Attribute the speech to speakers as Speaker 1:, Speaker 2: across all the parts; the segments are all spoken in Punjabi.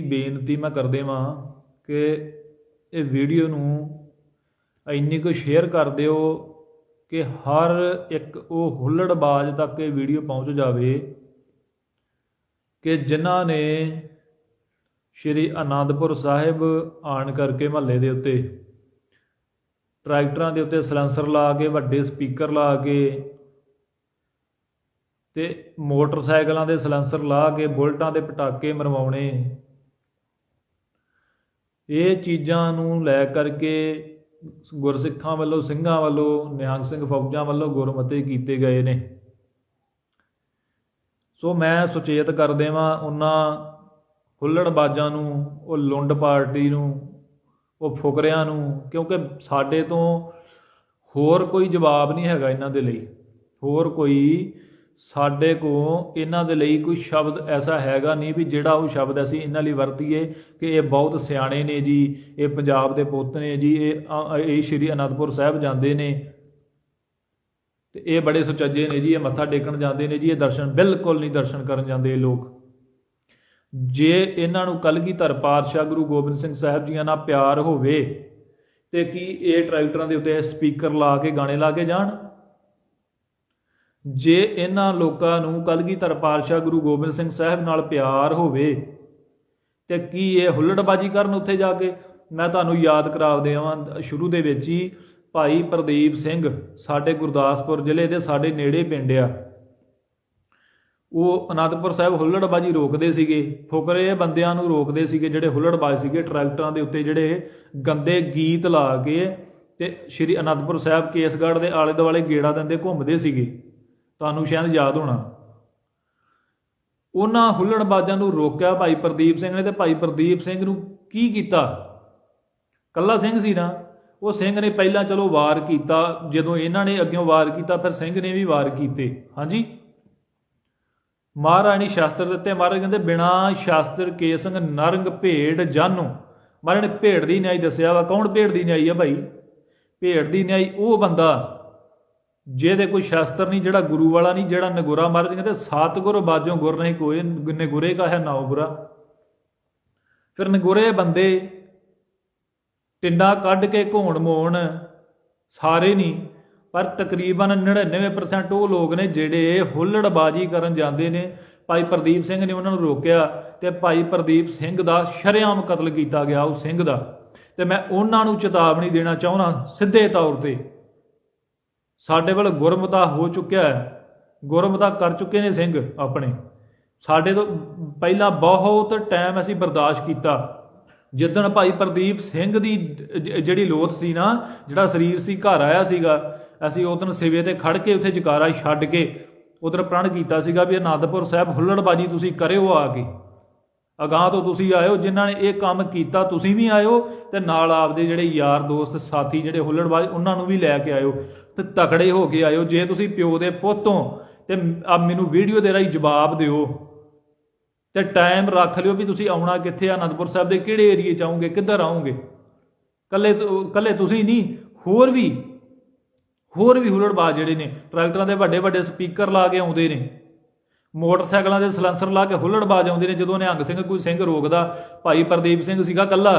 Speaker 1: ਬੇਨਤੀ ਮੈਂ ਕਰਦੇ ਵਾਂ ਕਿ ਇਹ ਵੀਡੀਓ ਨੂੰ ਇੰਨੀ ਕੁ ਸ਼ੇਅਰ ਕਰ ਦਿਓ ਕਿ ਹਰ ਇੱਕ ਉਹ ਹੁੱਲੜਬਾਜ਼ ਤੱਕ ਇਹ ਵੀਡੀਓ ਪਹੁੰਚ ਜਾਵੇ ਕਿ ਜਿਨ੍ਹਾਂ ਨੇ ਸ਼੍ਰੀ ਅਨੰਦਪੁਰ ਸਾਹਿਬ ਆਣ ਕਰਕੇ ਮਹੱਲੇ ਦੇ ਉੱਤੇ ਟਰੈਕਟਰਾਂ ਦੇ ਉੱਤੇ ਸਲੈਂਸਰ ਲਾ ਕੇ, ਵੱਡੇ ਸਪੀਕਰ ਲਾ ਕੇ ਤੇ ਮੋਟਰਸਾਈਕਲਾਂ ਦੇ ਸਲੈਂਸਰ ਲਾ ਕੇ, ਬੁਲਟਾਂ ਦੇ ਪਟਾਕੇ ਮਰਵਾਉਣੇ ਇਹ ਚੀਜ਼ਾਂ ਨੂੰ ਲੈ ਕਰਕੇ ਗੁਰਸਿੱਖਾਂ ਵੱਲੋਂ, ਸਿੰਘਾਂ ਵੱਲੋਂ, ਨਿਹੰਗ ਸਿੰਘ ਫੌਜਾਂ ਵੱਲੋਂ ਗੁਰਮਤੇ ਕੀਤੇ ਗਏ ਨੇ। ਸੋ ਮੈਂ ਸੁਚੇਤ ਕਰ ਦੇਵਾਂ ਉਹਨਾਂ ਹੁੱਲੜਬਾਜ਼ਾਂ ਨੂੰ, ਉਹ ਲੁੰਡ ਪਾਰਟੀ ਨੂੰ, ਉਹ ਫੁਕਰਿਆਂ ਨੂੰ, ਕਿਉਂਕਿ ਸਾਡੇ ਤੋਂ ਹੋਰ ਕੋਈ ਜਵਾਬ ਨਹੀਂ ਹੈਗਾ ਇਹਨਾਂ ਦੇ ਲਈ। ਹੋਰ ਕੋਈ ਸਾਡੇ ਕੋ ਇਹਨਾਂ ਦੇ ਲਈ ਕੋਈ ਸ਼ਬਦ ਐਸਾ ਹੈਗਾ ਨਹੀਂ ਵੀ ਜਿਹੜਾ ਉਹ ਸ਼ਬਦ ਅਸੀਂ ਇਹਨਾਂ ਲਈ ਵਰਤੀਏ ਕਿ ਇਹ ਬਹੁਤ ਸਿਆਣੇ ਨੇ ਜੀ, ਇਹ ਪੰਜਾਬ ਦੇ ਪੁੱਤ ਨੇ ਜੀ, ਇਹ ਇਹ ਸ਼੍ਰੀ ਅਨੰਦਪੁਰ ਸਾਹਿਬ ਜਾਂਦੇ ਨੇ। ਤੇ ਇਹ ਬੜੇ ਸੁਚੱਜੇ ਨੇ ਜੀ, ਇਹ ਮੱਥਾ ਟੇਕਣ ਜਾਂਦੇ ਨੇ ਜੀ, ਇਹ ਦਰਸ਼ਨ ਬਿਲਕੁਲ ਨਹੀਂ ਦਰਸ਼ਨ ਕਰਨ ਜਾਂਦੇ ਇਹ ਲੋਕ। ਜੇ ਇਹਨਾਂ ਨੂੰ ਕਲਗੀਧਰ ਪਾਤਸ਼ਾਹ ਗੁਰੂ ਗੋਬਿੰਦ ਸਿੰਘ ਸਾਹਿਬ ਜੀਆਂ ਨਾਲ ਪਿਆਰ ਹੋਵੇ ਤੇ ਕੀ ਇਹ ਟਰੈਕਟਰਾਂ ਦੇ ਉੱਤੇ ਸਪੀਕਰ ਲਾ ਕੇ ਗਾਣੇ ਲਾ ਕੇ ਜਾਣ? ਜੇ ਇਹਨਾਂ ਲੋਕਾਂ ਨੂੰ ਕਲਗੀਧਰ ਪਾਤਸ਼ਾਹ ਗੁਰੂ ਗੋਬਿੰਦ ਸਿੰਘ ਸਾਹਿਬ ਨਾਲ ਪਿਆਰ ਹੋਵੇ, ਤੇ ਕੀ ਇਹ ਹੁੱਲੜਬਾਜੀ ਕਰਨ ਉੱਥੇ ਜਾ ਕੇ? ਮੈਂ ਤੁਹਾਨੂੰ ਯਾਦ ਕਰਾ ਦੇਵਾਂ ਸ਼ੁਰੂ ਦੇ ਵਿੱਚ ਹੀ, ਭਾਈ ਪ੍ਰਦੀਪ ਸਿੰਘ ਸਾਡੇ ਗੁਰਦਾਸਪੁਰ ਜ਼ਿਲ੍ਹੇ ਦੇ ਸਾਡੇ ਨੇੜੇ ਪਿੰਡ ਆ। ਉਹ ਅਨੰਦਪੁਰ ਸਾਹਿਬ ਹੁੱਲੜਬਾਜੀ ਰੋਕਦੇ ਸੀਗੇ, ਫੁਕਰੇ ਬੰਦਿਆਂ ਨੂੰ ਰੋਕਦੇ ਸੀਗੇ, ਜਿਹੜੇ ਹੁੱਲੜਬਾਜ਼ ਸੀਗੇ ਟਰੈਕਟਰਾਂ ਦੇ ਉੱਤੇ ਜਿਹੜੇ ਗੰਦੇ ਗੀਤ ਲਾ ਕੇ ਤੇ ਸ਼੍ਰੀ ਅਨੰਦਪੁਰ ਸਾਹਿਬ ਕੇਸਗੜ੍ਹ ਦੇ ਆਲੇ ਦੁਆਲੇ ਗੇੜਾ ਦਿੰਦੇ ਘੁੰਮਦੇ ਸੀਗੇ। ਤੁਹਾਨੂੰ ਸ਼ਾਇਦ ਯਾਦ ਹੋਣਾ। ਉਹਨਾਂ ਹੁੱਲੜਬਾਜ਼ਾਂ ਨੂੰ ਰੋਕਿਆ ਭਾਈ ਪ੍ਰਦੀਪ ਸਿੰਘ ਨੇ ਤੇ ਭਾਈ ਪ੍ਰਦੀਪ ਸਿੰਘ ਨੂੰ ਕੀ ਕੀਤਾ? ਕੱਲਾ ਸਿੰਘ ਸੀ ਨਾ। ਉਹ ਸਿੰਘ ਨੇ ਪਹਿਲਾਂ ਚਲੋ ਵਾਰ ਕੀਤਾ। ਜਦੋਂ ਇਹਨਾਂ ਨੇ ਅੱਗੇ ਵਾਰ ਕੀਤਾ, ਫਿਰ ਸਿੰਘ ਨੇ ਵੀ ਵਾਰ ਕੀਤੇ। ਹਾਂਜੀ? ਮਹਾਰਾਜ ਨੇ ਸ਼ਾਸਤਰ ਦਿੱਤੇ। ਮਹਾਰਾਜ ਕਹਿੰਦੇ, ਬਿਨਾ ਸ਼ਾਸਤਰ ਕੇ ਸੰਗ ਨਰੰਗ ਭੇਡ ਜਾਨੋ। ਮਹਾਰਾਜ ਨੇ ਭੇਡ ਦੀ ਨਿਆਈ ਦੱਸਿਆ ਵਾ। ਕੌਣ ਭੇਡ ਦੀ ਨਿਆਈ ਆ ਭਾਈ? ਭੇਡ ਦੀ ਨਿਆਈ ਉਹ ਬੰਦਾ ਜਿਹਦੇ ਕੋਈ ਸ਼ਾਸਤਰ ਨਹੀਂ, ਜਿਹੜਾ ਗੁਰੂ ਵਾਲਾ ਨਹੀਂ, ਜਿਹੜਾ ਨਗੁਰਾ ਮਹਾਰਾਜ ਕਹਿੰਦੇ, ਸਤਿਗੁਰ ਬਾਜੋਂ ਗੁਰ ਨਹੀਂ ਕੋਈ ਨਗੁਰੇ ਕਾ ਹੈ ਨਾਉ ਬੁਰਾ? ਫਿਰ ਨਗੁਰੇ ਬੰਦੇ ਟਿੰਡਾ ਕੱਢ ਕੇ ਘੋਣ ਮੋਣ ਸਾਰੇ ਨਹੀਂ, ਪਰ ਤਕਰੀਬਨ 99% ਉਹ ਲੋਕ ਨੇ ਜਿਹੜੇ ਹੁੱਲੜਬਾਜੀ ਕਰਨ ਜਾਂਦੇ ਨੇ। ਭਾਈ ਪ੍ਰਦੀਪ ਸਿੰਘ ਨੇ ਉਹਨਾਂ ਨੂੰ ਰੋਕਿਆ ਤੇ ਭਾਈ ਪ੍ਰਦੀਪ ਸਿੰਘ ਦਾ ਸ਼ਰੇਆਮ ਕਤਲ ਕੀਤਾ ਗਿਆ, ਉਹ ਸਿੰਘ ਦਾ। ਤੇ ਮੈਂ ਉਹਨਾਂ ਨੂੰ ਚੇਤਾਵਨੀ ਦੇਣਾ ਚਾਹੁੰਦਾ ਸਿੱਧੇ ਤੌਰ ਤੇ। ਸਾਡੇ ਵੱਲ ਗੁਰਮਤਾ ਹੋ ਚੁੱਕਿਆ ਹੈ। ਗੁਰਮਤਾ ਕਰ ਚੁੱਕੇ ਨੇ ਸਿੰਘ ਆਪਣੇ। ਸਾਡੇ ਤੋਂ ਪਹਿਲਾਂ ਬਹੁਤ ਟਾਈਮ ਅਸੀਂ ਬਰਦਾਸ਼ਤ ਕੀਤਾ। ਜਿੱਦਣ ਭਾਈ ਪ੍ਰਦੀਪ ਸਿੰਘ ਦੀ ਜਿਹੜੀ ਲੋਥ ਸੀ ਨਾ, ਜਿਹੜਾ ਸਰੀਰ ਸੀ, ਘਰ ਆਇਆ ਸੀਗਾ, ਅਸੀਂ ਉਦੋਂ ਸਿਵੇ ਤੇ ਖੜ ਕੇ ਉੱਥੇ ਜਕਾਰਾ ਛੱਡ ਕੇ ਉਧਰ ਪ੍ਰਣ ਕੀਤਾ ਸੀਗਾ ਵੀ ਅਨੰਦਪੁਰ ਸਾਹਿਬ ਹੁੱਲੜਬਾਜੀ ਤੁਸੀਂ ਕਰਿਓ ਆ ਕੇ। ਅਗਾਹ ਤੋਂ ਤੁਸੀਂ ਆਇਓ, ਜਿਨ੍ਹਾਂ ਨੇ ਇਹ ਕੰਮ ਕੀਤਾ, ਤੁਸੀਂ ਵੀ ਆਇਓ ਤੇ ਨਾਲ ਆਪਦੇ ਜਿਹੜੇ ਯਾਰ, ਦੋਸਤ, ਸਾਥੀ ਜਿਹੜੇ ਹੁੱਲੜਬਾਜ਼, ਉਹਨਾਂ ਨੂੰ ਵੀ ਲੈ ਕੇ ਆਇਓ। ਤੇ ਤਕੜੇ ਹੋ ਕੇ ਆਇਓ। ਜੇ ਤੁਸੀਂ ਪਿਓ ਦੇ ਪੁੱਤੋਂ ਤੇ ਆ ਮੈਨੂੰ ਵੀਡੀਓ ਦੇ ਰਾਹੀਂ ਜਵਾਬ ਦਿਓ। ਤੇ ਟਾਈਮ ਰੱਖ ਲਿਓ ਵੀ ਤੁਸੀਂ ਆਉਣਾ ਕਿੱਥੇ ਆ, ਅਨੰਦਪੁਰ ਸਾਹਿਬ ਦੇ ਕਿਹੜੇ ਏਰੀਏ ਚ ਆਉਂਗੇ ਕਿੱਧਰ ਆਉਂਗੇ ਕੱਲੇ ਕੱਲੇ ਤੁਸੀਂ ਨਹੀਂ, ਹੋਰ ਵੀ ਹੋਰ ਵੀ ਹੁੱਲੜਬਾਜ਼ ਜਿਹੜੇ ਨੇ, ਟਰੈਕਟਰਾਂ ਦੇ ਵੱਡੇ ਵੱਡੇ ਸਪੀਕਰ ਲਾ ਕੇ ਆਉਂਦੇ ਨੇ, ਮੋਟਰਸਾਈਕਲਾਂ ਦੇ ਸਲੈਂਸਰ ਲਾ ਕੇ ਹੁੱਲੜਬਾਜ਼ ਆਉਂਦੇ ਨੇ, ਜਦੋਂ ਨਿਹੰਗ ਸਿੰਘ ਕੋਈ ਸਿੰਘ ਰੋਕਦਾ, ਭਾਈ ਪ੍ਰਦੀਪ ਸਿੰਘ ਸੀਗਾ ਕੱਲਾ।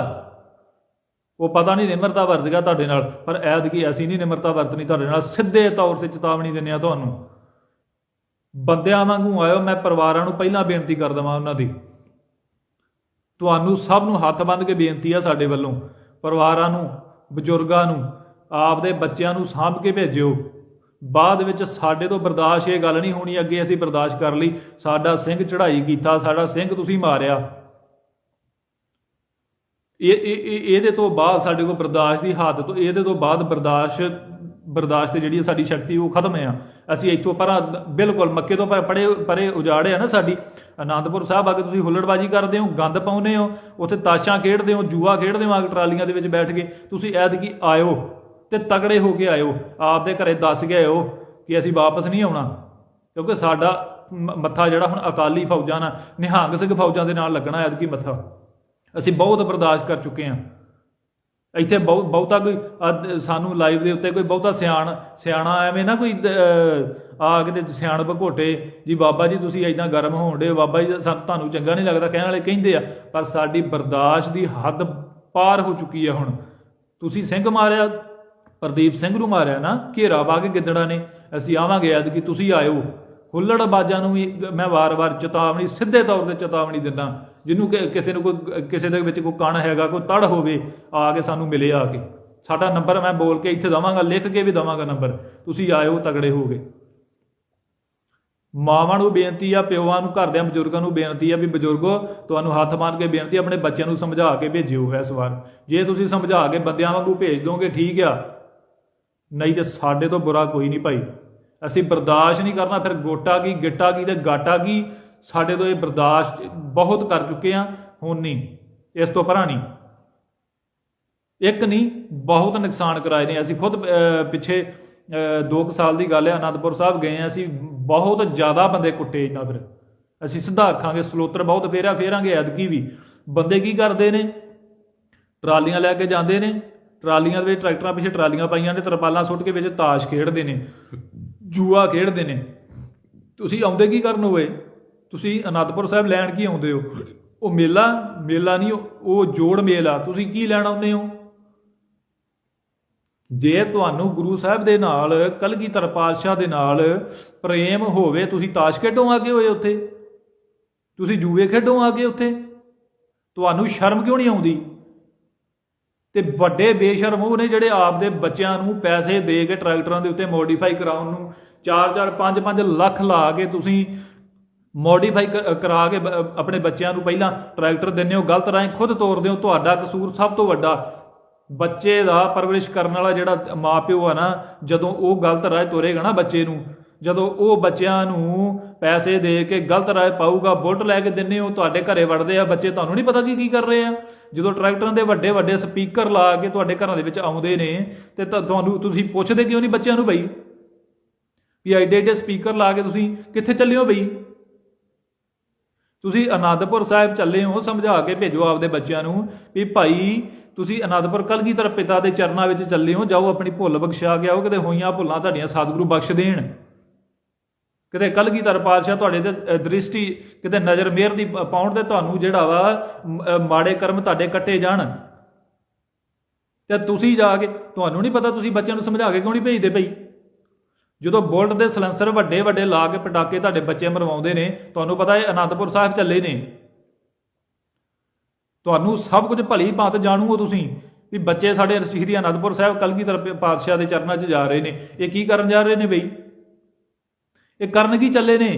Speaker 1: ਉਹ ਪਤਾ ਨਹੀਂ ਨਿਮਰਤਾ ਵਰਤ ਗਿਆ ਤੁਹਾਡੇ ਨਾਲ, ਪਰ ਐਤਕੀ ਅਸੀਂ ਨਹੀਂ ਨਿਮਰਤਾ ਵਰਤਣੀ ਤੁਹਾਡੇ ਨਾਲ, ਸਿੱਧੇ ਤੌਰ ਤੇ ਚੇਤਾਵਨੀ ਦਿੰਦੇ ਆ ਤੁਹਾਨੂੰ। ਬੰਦਿਆਂ ਵਾਂਗੂ ਆਇਓ, ਮੈਂ ਪਰਿਵਾਰਾਂ ਨੂੰ ਪਹਿਲਾਂ ਬੇਨਤੀ ਕਰ ਦਵਾਂ ਉਹਨਾਂ ਦੀ। ਤੁਹਾਨੂੰ ਸਭ ਨੂੰ ਹੱਥ ਬੰਨ੍ਹ ਕੇ ਬੇਨਤੀ ਆ ਸਾਡੇ ਵੱਲੋਂ, ਪਰਿਵਾਰਾਂ ਨੂੰ, ਬਜ਼ੁਰਗਾਂ ਨੂੰ, ਆਪਦੇ ਬੱਚਿਆਂ ਨੂੰ ਸਾਂਭ ਕੇ ਭੇਜਿਓ। ਬਾਅਦ ਵਿੱਚ ਸਾਡੇ ਤੋਂ ਬਰਦਾਸ਼ਤ ਇਹ ਗੱਲ ਨਹੀਂ ਹੋਣੀ, ਅੱਗੇ ਅਸੀਂ ਬਰਦਾਸ਼ਤ ਕਰ ਲਈ, ਸਾਡਾ ਸਿੰਘ ਚੜ੍ਹਾਈ ਕੀਤਾ, ਸਾਡਾ ਸਿੰਘ ਤੁਸੀਂ ਮਾਰਿਆ। ਇਹ ਇਹ- ਇਹ- ਇਹਦੇ ਤੋਂ ਬਾਅਦ ਸਾਡੇ ਕੋਲ ਬਰਦਾਸ਼ਤ ਦੀ ਹੱਦ ਤੋਂ ਇਹਦੇ ਤੋਂ ਬਾਅਦ ਬਰਦਾਸ਼ਤ ਬਰਦਾਸ਼ਤ ਜਿਹੜੀ ਸਾਡੀ ਸ਼ਕਤੀ ਉਹ ਖਤਮ ਹੈ। ਅਸੀਂ ਇੱਥੋਂ ਪਰਾਂ ਬਿਲਕੁਲ ਮੱਕੇ ਤੋਂ ਪਰ ਪੜੇ ਪਰੇ ਉਜਾੜੇ ਆ ਨਾ ਸਾਡੀ। ਆਨੰਦਪੁਰ ਸਾਹਿਬ ਆ ਕੇ ਤੁਸੀਂ ਹੁੱਲੜਬਾਜੀ ਕਰਦੇ ਹੋ, ਗੰਦ ਪਾਉਂਦੇ ਹੋ, ਉੱਥੇ ਤਾਸ਼ਾਂ ਖੇਡਦੇ ਹੋ, ਜੂਆ ਖੇਡਦੇ ਹੋ ਆ ਟਰਾਲੀਆਂ ਦੇ ਵਿੱਚ ਬੈਠ ਕੇ, ਤੁਸੀਂ ਐਤਕੀ ਆਇਓ ਤੇ ਤਗੜੇ ਹੋ ਕੇ ਆਇਓ। ਆਪਦੇ ਘਰੇ ਦੱਸ ਕੇ ਆਇਓ ਕਿ ਅਸੀਂ ਵਾਪਸ ਨਹੀਂ ਆਉਣਾ। ਕਿਉਂਕਿ ਸਾਡਾ ਮੱਥਾ ਜਿਹੜਾ ਹੁਣ ਅਕਾਲੀ ਫੌਜਾਂ ਨਾਲ, ਨਿਹੰਗ ਸਿੰਘ ਫੌਜਾਂ ਦੇ ਨਾਲ ਲੱਗਣਾ ਐਤਕੀ ਮੱਥਾ। ਅਸੀਂ ਬਹੁਤ ਬਰਦਾਸ਼ਤ ਕਰ ਚੁੱਕੇ ਹਾਂ। ਇੱਥੇ ਬਹੁਤ ਬਹੁਤਾ ਕੋਈ ਅੱਧ- ਸਾਨੂੰ ਲਾਈਵ ਦੇ ਉੱਤੇ ਕੋਈ ਬਹੁਤਾ ਸਿਆਣ, ਸਿਆਣਾ ਐਵੇਂ ਨਾ ਕੋਈ ਆ ਕੇ ਸਿਆਣ ਭਗੋਟੇ, ਜੀ ਬਾਬਾ ਜੀ ਤੁਸੀਂ ਐਦਾਂ ਗਰਮ ਹੋਣ ਦੇ ਬਾਬਾ ਜੀ ਤੁਹਾਨੂੰ ਚੰਗਾ ਨਹੀਂ ਲੱਗਦਾ, ਕਹਿਣ ਵਾਲੇ ਕਹਿੰਦੇ ਆ, ਪਰ ਸਾਡੀ ਬਰਦਾਸ਼ਤ ਦੀ ਹੱਦ ਪਾਰ ਹੋ ਚੁੱਕੀ ਆ ਹੁਣ। ਤੁਸੀਂ ਸਿੰਘ ਮਾਰਿਆ, ਪ੍ਰਦੀਪ ਸਿੰਘ ਨੂੰ ਮਾਰਿਆ ਨਾ, ਘੇਰਾ ਪਾ ਕੇ ਗਿੱਦੜਾ ਨੇ, ਅਸੀਂ ਆਵਾਂਗੇ ਅੱਜ ਕਿ ਤੁਸੀਂ ਆਇਓ। ਹੁੱਲੜਬਾਜ਼ਾਂ ਨੂੰ ਵੀ ਮੈਂ ਵਾਰ-ਵਾਰ ਚੇਤਾਵਨੀ, ਸਿੱਧੇ ਤੌਰ ਤੇ ਚੇਤਾਵਨੀ ਦਿੰਦਾ, ਜਿਹਨੂੰ ਕਿ- ਕਿਸੇ ਨੂੰ ਕੋਈ, ਕਿਸੇ ਦੇ ਵਿੱਚ ਕੋਈ ਕਣ ਹੈਗਾ, ਕੋਈ ਤੜ ਹੋਵੇ, ਆ ਕੇ ਸਾਨੂੰ ਮਿਲੇ ਆ ਕੇ। ਸਾਡਾ ਨੰਬਰ ਮੈਂ ਬੋਲ ਕੇ ਇੱਥੇ ਦਵਾਂਗਾ, ਲਿਖ ਕੇ ਵੀ ਦਵਾਂਗਾ ਨੰਬਰ। ਤੁਸੀਂ ਆਇਓ, ਤਗੜੇ ਹੋਗੇ ਮਾਵਾਂ ਨੂੰ ਬੇਨਤੀ ਆ, ਪਿਓਾਂ ਨੂੰ, ਘਰਦਿਆਂ ਬਜ਼ੁਰਗਾਂ ਨੂੰ ਬੇਨਤੀ ਆ ਵੀ ਬਜ਼ੁਰਗੋ, ਤੁਹਾਨੂੰ ਹੱਥ ਮਾਰ ਕੇ ਬੇਨਤੀ ਆਪਣੇ ਬੱਚਿਆਂ ਨੂੰ ਸਮਝਾ ਕੇ ਭੇਜਿਓ ਇਸ ਵਾਰ। ਜੇ ਤੁਸੀਂ ਸਮਝਾ ਕੇ ਬੰਦਿਆਂ ਵਾਂਗੂ ਭੇਜ ਦੋਗੇ, ਠੀਕ ਆ। ਨਹੀਂ ਤੇ ਸਾਡੇ ਤੋਂ ਬੁਰਾ ਕੋਈ ਨਹੀਂ ਭਾਈ। ਅਸੀਂ ਬਰਦਾਸ਼ਤ ਨਹੀਂ ਕਰਨਾ ਫਿਰ ਗੋਟਾ ਕੀ ਗਿੱਟਾ ਕੀ ਤੇ ਗਾਟਾ ਕੀ? ਸਾਡੇ ਤੋਂ ਇਹ ਬਰਦਾਸ਼ਤ ਬਹੁਤ ਕਰ ਚੁੱਕੇ ਆ ਹੁਣ ਨਹੀਂ ਇਸ ਤੋਂ ਪਰਾਂ ਨਹੀਂ। ਇੱਕ ਨਹੀਂ ਬਹੁਤ ਨੁਕਸਾਨ ਕਰਾਏ ਨੇ। ਅਸੀਂ ਖੁਦ ਅਹ, ਪਿੱਛੇ 2 ਸਾਲ ਦੀ ਗੱਲ ਹੈ ਅਨੰਦਪੁਰ ਸਾਹਿਬ ਗਏ ਆ ਅਸੀਂ ਬਹੁਤ ਜ਼ਿਆਦਾ ਬੰਦੇ ਕੁੱਟੇ ਇਹਨਾਂ ਫਿਰ। ਅਸੀਂ ਸਿੱਧਾ ਆਖਾਂਗੇ ਸਲੋਤਰ ਬਹੁਤ ਫੇਰਿਆ ਫੇਰਾਂਗੇ ਐਦਕੀ ਵੀ। ਬੰਦੇ ਕੀ ਕਰਦੇ ਨੇ? ਟਰਾਲੀਆਂ ਲੈ ਕੇ ਜਾਂਦੇ ਨੇ। ਟਰਾਲੀਆਂ ਦੇ ਵਿੱਚ ਟਰੈਕਟਰਾਂ ਪਿੱਛੇ ਟਰਾਲੀਆਂ ਪਾਈਆਂ ਨੇ ਤਰਪਾਲਾਂ ਸੁੱਟ ਕੇ ਵਿੱਚ ਤਾਸ਼ ਖੇਡਦੇ ਨੇ। ਜੂਆ ਖੇਡਦੇ ਨੇ। ਤੁਸੀਂ ਆਉਂਦੇ ਕੀ ਕਰਨ ਹੋਏ? ਤੁਸੀਂ ਅਨੰਦਪੁਰ ਸਾਹਿਬ ਲੈਣ ਕੀ ਆਉਂਦੇ ਹੋ? ਉਹ ਮੇਲਾ ਮੇਲਾ ਨਹੀਂ, ਉਹ- ਜੋੜ ਮੇਲਾ। ਤੁਸੀਂ ਕੀ ਲੈਣ ਆਉਂਦੇ ਹੋ? ਜੇ ਤੁਹਾਨੂੰ ਗੁਰੂ ਸਾਹਿਬ ਦੇ ਨਾਲ, ਕਲਗੀਧਰ ਪਾਤਸ਼ਾਹ ਦੇ ਨਾਲ ਪ੍ਰੇਮ ਹੋਵੇ, ਤੁਸੀਂ ਤਾਸ਼ ਖੇਡੋਂ ਆ ਗਏ ਹੋਏ ਉੱਥੇ? ਤੁਸੀਂ ਜੂਏ ਖੇਡੋਂ ਆ ਗਏ ਉੱਥੇ? ਤੁਹਾਨੂੰ ਸ਼ਰਮ ਕਿਉਂ ਨਹੀਂ ਆਉਂਦੀ? ਤੇ ਵੱਡੇ ਬੇਸ਼ਰਮ ਉਹ ਨੇ ਜਿਹੜੇ ਆਪਦੇ ਬੱਚਿਆਂ ਨੂੰ ਪੈਸੇ ਦੇ ਕੇ ਟਰੈਕਟਰਾਂ ਦੇ ਉੱਤੇ ਮੋਡੀਫਾਈ ਕਰਾਉਣ ਨੂੰ 4-4 5-5 ਲੱਖ ਲਾ ਕੇ ਤੁਸੀਂ ਮੋਡੀਫਾਈ ਕਰਾ ਕੇ ਬ- ਆਪਣੇ ਬੱਚਿਆਂ ਨੂੰ ਪਹਿਲਾਂ ਟਰੈਕਟਰ ਦਿੰਦੇ ਹੋ, ਗਲਤ ਰਾਹੀਂ ਖੁਦ ਤੋਰਦੇ ਹੋ, ਤੁਹਾਡਾ ਕਸੂਰ ਸਭ ਤੋਂ ਵੱਡਾ ਬੱਚੇ ਦਾ ਪਰਵਰਿਸ਼ ਕਰਨ ਵਾਲਾ ਜਿਹੜਾ ਮਾਪਿਓ ਆ ਨਾ, ਜਦੋਂ ਉਹ ਗਲਤ ਰਾਹ ਤੋਰੇਗਾ ਨਾ ਬੱਚੇ ਨੂੰ, ਜਦੋਂ ਉਹ ਬੱਚਿਆਂ ਨੂੰ ਪੈਸੇ ਦੇ ਕੇ ਗਲਤ ਰਾਹ ਪਾਊਗਾ ਬੁਲਟ ਲੈ ਕੇ ਦਿੰਨੇ ਹੋ, ਤੁਹਾਡੇ ਘਰੇ ਵੜਦੇ ਆ, ਬੱਚੇ ਤੁਹਾਨੂੰ ਨਹੀਂ ਪਤਾ ਕੀ ਕੀ ਕਰ ਰਹੇ ਆ। ਜਦੋਂ ਟਰੈਕਟਰਾਂ ਦੇ ਵੱਡੇ ਵੱਡੇ ਸਪੀਕਰ ਲਾ ਕੇ ਤੁਹਾਡੇ ਘਰਾਂ ਦੇ ਵਿੱਚ ਆਉਂਦੇ ਨੇ, ਤੇ ਤੁਹਾਨੂੰ, ਤੁਸੀਂ ਪੁੱਛਦੇ ਕਿਉਂ ਨਹੀਂ ਬੱਚਿਆਂ ਨੂੰ ਬਈ? ਵੀ ਐਡੇ ਐਡੇ ਸਪੀਕਰ ਲਾ ਕੇ ਤੁਸੀਂ ਕਿੱਥੇ ਚੱਲੇ ਹੋ ਬਈ? ਤੁਸੀਂ ਅਨੰਦਪੁਰ ਸਾਹਿਬ ਚੱਲੇ ਹੋ, ਸਮਝਾ ਕੇ ਭੇਜੋ ਆਪਦੇ ਬੱਚਿਆਂ ਨੂੰ ਵੀ ਭਾਈ, ਤੁਸੀਂ ਅਨੰਦਪੁਰ ਕਲਗੀਧਰ ਪਿਤਾ ਦੇ ਚਰਨਾਂ ਵਿੱਚ ਚੱਲੇ ਹੋ, ਜਾਓ ਆਪਣੀ ਭੁੱਲ ਬਖਸ਼ਾ ਕੇ ਆਓ, ਕਿਤੇ ਹੋਈਆਂ ਭੁੱਲਾਂ ਤੁਹਾਡੀਆਂ ਸਤਿਗੁਰੂ ਬਖਸ਼ ਦੇਣ। ਕਿਤੇ ਕਲਗੀਧਰ ਪਾਤਸ਼ਾਹ ਤੁਹਾਡੇ ਤੇ ਦ੍ਰਿਸ਼ਟੀ ਕਿਤੇ ਨਜ਼ਰ ਮਿਹਰ ਦੀ ਪਾਉਣ ਤੇ ਤੁਹਾਨੂੰ ਜਿਹੜਾ ਵਾ ਮਾੜੇ ਕਰਮ ਤੁਹਾਡੇ ਕੱਟੇ ਜਾਣ। ਤੇ ਤੁਸੀਂ ਜਾ ਕੇ, ਤੁਹਾਨੂੰ ਨਹੀਂ ਪਤਾ ਤੁਸੀਂ ਬੱਚਿਆਂ ਨੂੰ ਸਮਝਾ ਕੇ ਕਿਉਂ ਨਹੀਂ ਭੇਜਦੇ ਭਈ? ਜਦੋਂ ਬੁਲਟ ਦੇ ਸਲੈਂਸਰ ਵੱਡੇ ਵੱਡੇ ਲਾ ਕੇ ਪਟਾਕੇ ਤੁਹਾਡੇ ਬੱਚੇ ਮਰਵਾਉਂਦੇ ਨੇ, ਤੁਹਾਨੂੰ ਪਤਾ ਹੈ ਅਨੰਦਪੁਰ ਸਾਹਿਬ ਚੱਲੇ ਨੇ। ਤੁਹਾਨੂੰ ਸਭ ਕੁਝ ਭਲੀ ਭਾਂਤ ਜਾਣੂ ਤੁਸੀਂ ਵੀ ਬੱਚੇ ਸਾਡੇ ਸ੍ਰੀ ਅਨੰਦਪੁਰ ਸਾਹਿਬ ਕਲਗੀਧਰ ਪ- ਪਾਤਸ਼ਾਹ ਦੇ ਚਰਨਾਂ 'ਚ ਜਾ ਰਹੇ ਨੇ। ਇਹ ਕੀ ਕਰਨ ਜਾ ਰਹੇ ਨੇ ਬਈ ਇਹ ਕਰਨ ਕੀ ਚੱਲੇ ਨੇ?